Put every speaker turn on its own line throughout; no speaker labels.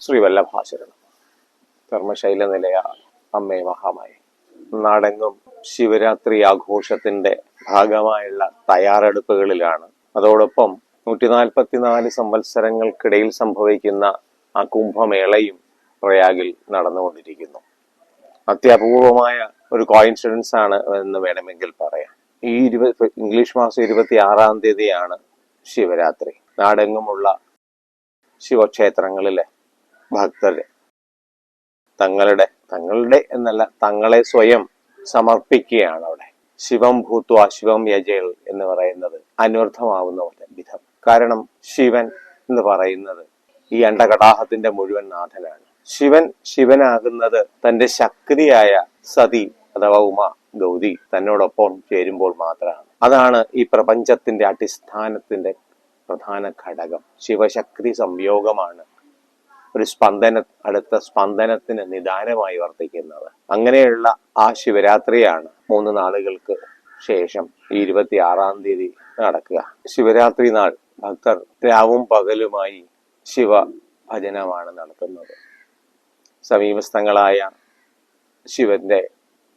ശ്രീ കർമ്മശൈല നിലയ അമ്മേ മഹാമായി. നാടെങ്ങും ശിവരാത്രി ആഘോഷത്തിന്റെ ഭാഗമായുള്ള തയ്യാറെടുപ്പുകളിലാണ്. അതോടൊപ്പം നൂറ്റി നാൽപ്പത്തിനാല് സംവത്സരങ്ങൾക്കിടയിൽ സംഭവിക്കുന്ന ആ കുംഭമേളയും പ്രയാഗിൽ നടന്നുകൊണ്ടിരിക്കുന്നു. അത്യപൂർവമായ ഒരു കോയിൻസിഡൻസ് ആണ് എന്ന് വേണമെങ്കിൽ പറയാം. ഈ ഇരുപത് ഇംഗ്ലീഷ് മാസം ഇരുപത്തി ആറാം തീയതിയാണ് ശിവരാത്രി. നാടെങ്ങുമുള്ള ശിവക്ഷേത്രങ്ങളിലെ ഭക്തര്. തങ്ങളുടെ തങ്ങളുടെ എന്നല്ല തങ്ങളെ സ്വയം സമർപ്പിക്കുകയാണ് അവിടെ. ശിവം ഭൂത്വ ശിവം യജേൽ എന്ന് പറയുന്നത് അന്വർത്ഥമാവുന്ന വിധം. കാരണം ശിവൻ എന്ന് പറയുന്നത് ഈ അണ്ടകടാഹത്തിന്റെ മുഴുവൻ നാഥനാണ്. ശിവൻ ശിവനാകുന്നത് തന്റെ ശക്തിയായ സതി അഥവാ ഉമ ഗൗരി തന്നോടൊപ്പം ചേരുമ്പോൾ മാത്രമാണ്. അതാണ് ഈ പ്രപഞ്ചത്തിന്റെ അടിസ്ഥാനത്തിന്റെ പ്രധാന ഘടകം. ശിവശക്തി സംയോഗമാണ് ഒരു സ്പന്ദന അടുത്ത സ്പന്ദനത്തിന് നിദാനമായി വർത്തിക്കുന്നത്. അങ്ങനെയുള്ള ആ ശിവരാത്രിയാണ് മൂന്ന് നാളുകൾക്ക് ശേഷം ഈ ഇരുപത്തി ആറാം തീയതി നടക്കുക. ശിവരാത്രി നാൾ ഭക്തർ രാവും പകലുമായി ശിവ ഭജനമാണ് നടത്തുന്നത്. സമീപസ്ഥങ്ങളായ ശിവന്റെ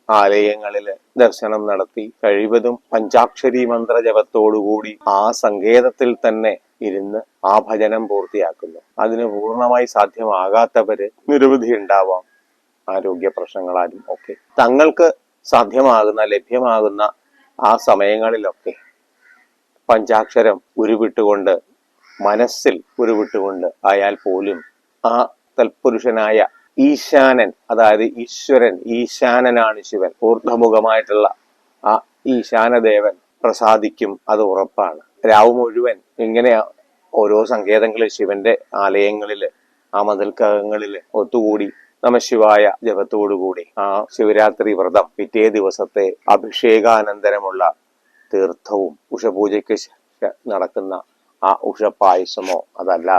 ആലയങ്ങളിൽ ദർശനം നടത്തി കഴിവതും പഞ്ചാക്ഷരി മന്ത്ര ജപത്തോടുകൂടി ആ സങ്കേതത്തിൽ തന്നെ ഇരുന്ന് ആ ഭജനം പൂർത്തിയാക്കുന്നു. അതിന് പൂർണമായി സാധ്യമാകാത്തവര് നിരവധി ഉണ്ടാവാം. ആരോഗ്യ പ്രശ്നങ്ങളാലും ഒക്കെ. തങ്ങൾക്ക് സാധ്യമാകുന്ന ലഭ്യമാകുന്ന ആ സമയങ്ങളിലൊക്കെ പഞ്ചാക്ഷരം ഉരുവിട്ടുകൊണ്ട് മനസ്സിൽ ഉരുവിട്ടുകൊണ്ട് ആയാൽ പോലും ആ തൽപുരുഷനായ ഈശാനൻ അതായത് ഈശ്വരൻ ഈശാനനാണ് ശിവൻ ഊർധമുഖമായിട്ടുള്ള ആ ഈശാനദേവൻ പ്രസാദിക്കും അത് ഉറപ്പാണ്. രാവ് മുഴുവൻ ഇങ്ങനെ ഓരോ സങ്കേതങ്ങളിൽ ശിവന്റെ ആലയങ്ങളിൽ ആ മതിൽക്കകങ്ങളിൽ ഒത്തുകൂടി നമശിവായ ജപത്തോടുകൂടി ആ ശിവരാത്രി വ്രതം പിറ്റേ ദിവസത്തെ അഭിഷേകാനന്തരമുള്ള തീർത്ഥവും ഉഷപൂജയ്ക്ക് നടക്കുന്ന ആ ഉഷപ്പായസമോ അതല്ല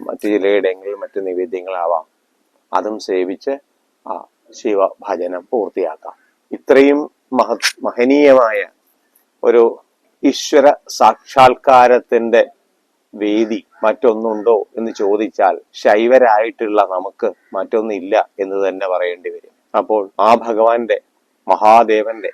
മറ്റു ചിലയിടങ്ങളിൽ മറ്റു നിവേദ്യങ്ങളാവാം. അതും സേവിച്ച് ആ ശിവഭജനം പൂർത്തിയാക്കാം. ഇത്രയും മഹ മഹനീയമായ ഒരു ഈശ്വര സാക്ഷാത്കാരത്തിന്റെ വേദി മറ്റൊന്നുണ്ടോ എന്ന് ചോദിച്ചാൽ ശൈവരായിട്ടുള്ള നമുക്ക് മറ്റൊന്നില്ല എന്ന് തന്നെ പറയേണ്ടി വരും. അപ്പോൾ ആ ഭഗവാന്റെ മഹാദേവന്റെ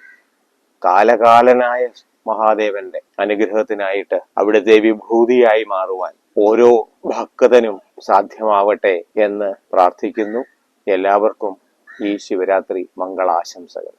കാലകാലനായ മഹാദേവന്റെ അനുഗ്രഹത്തിനായിട്ട് അവിടുത്തെ വിഭൂതിയായി മാറുവാൻ ഓരോ ഭക്തനും സാധ്യമാവട്ടെ എന്ന് പ്രാർത്ഥിക്കുന്നു. എല്ലാവർക്കും ഈ ശിവരാത്രി മംഗളാശംസകൾ.